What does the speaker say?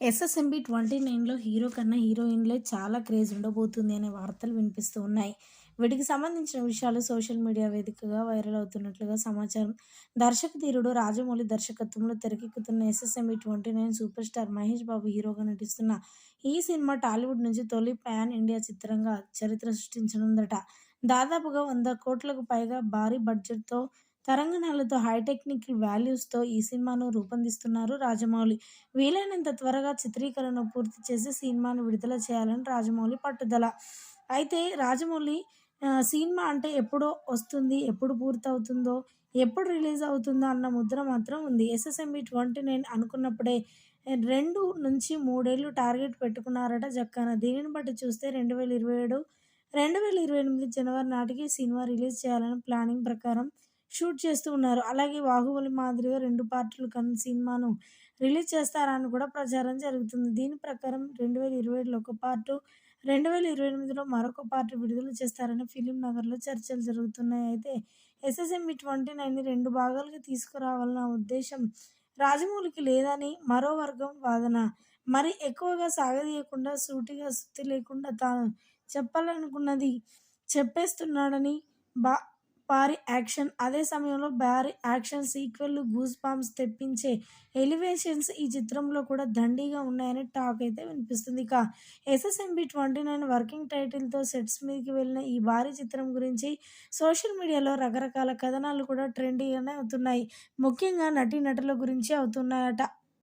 SSMB twenty నైన్లో hero కన్నా హీరోయిన్లే చాలా క్రేజ్ ఉండబోతుంది అనే వార్తలు వినిపిస్తూ ఉన్నాయి. వీటికి సంబంధించిన విషయాలు సోషల్ మీడియా వేదికగా వైరల్ అవుతున్నట్లుగా సమాచారం. దర్శక ధీరుడు రాజమౌళి దర్శకత్వంలో తెరకెక్కుతున్న SSMB twenty nine super star Mahesh Babu హీరోగా నటిస్తున్న ఈ సినిమా టాలీవుడ్ నుంచి తొలి పాన్ ఇండియా చిత్రంగా చరిత్ర సృష్టించనుందట. దాదాపుగా వంద కోట్లకు పైగా భారీ బడ్జెట్తో తరంగణాలతో హైటెక్నిక్ వాల్యూస్తో ఈ సినిమాను రూపొందిస్తున్నారు రాజమౌళి. వీలైనంత త్వరగా చిత్రీకరణ పూర్తి చేసి సినిమాను విడుదల చేయాలని రాజమౌళి పట్టుదల. అయితే రాజమౌళి సినిమా అంటే ఎప్పుడో వస్తుంది ఎప్పుడు పూర్తవుతుందో ఎప్పుడు రిలీజ్ అవుతుందో అన్న ముద్ర మాత్రం ఉంది. ఎస్ఎస్ఎంబి ట్వంటీ నైన్ అనుకున్నప్పుడే రెండు నుంచి మూడేళ్ళు టార్గెట్ పెట్టుకున్నారట జక్కన. దీనిని బట్టి చూస్తే రెండు వేల ఇరవై ఏడు రెండు వేల ఇరవై ఎనిమిది జనవరి నాటికి సినిమా రిలీజ్ చేయాలని ప్లానింగ్ ప్రకారం షూట్ చేస్తూ ఉన్నారు. అలాగే బాహుబలి మాదిరిగా రెండు పార్టీలు కన్ సినిమాను రిలీజ్ చేస్తారని కూడా ప్రచారం జరుగుతుంది. దీని ప్రకారం రెండు వేల ఇరవై ఏడులో ఒక పార్టు రెండు వేల ఇరవై ఎనిమిదిలో మరొక పార్ట్ విడుదల చేస్తారని ఫిలిం నగర్లో చర్చలు జరుగుతున్నాయి. అయితే ఎస్ఎస్ఎంఈ ట్వంటీ నైన్ని రెండు భాగాలుగా తీసుకురావాలన్న ఉద్దేశం రాజమౌళికి లేదని మరో వర్గం వాదన. మరి ఎక్కువగా సాగదీయకుండా సూటిగా సుత్తి లేకుండా తాను చెప్పాలనుకున్నది చెప్పేస్తున్నాడని బా భారీ యాక్షన్. అదే సమయంలో భారీ యాక్షన్ సీక్వెల్ గూస్ బాంబ్స్ తెప్పించే ఎలివేషన్స్ ఈ చిత్రంలో కూడా దండిగా ఉన్నాయని టాక్ అయితే వినిపిస్తుంది. ఇక ఎస్ఎస్ఎంబి ట్వంటీ నైన్ వర్కింగ్ టైటిల్తో సెట్స్ మీదకి వెళ్ళిన ఈ భారీ చిత్రం గురించి సోషల్ మీడియాలో రకరకాల కథనాలు కూడా ట్రెండీగానే అవుతున్నాయి. ముఖ్యంగా నటీనటుల గురించి అవుతున్నాయట.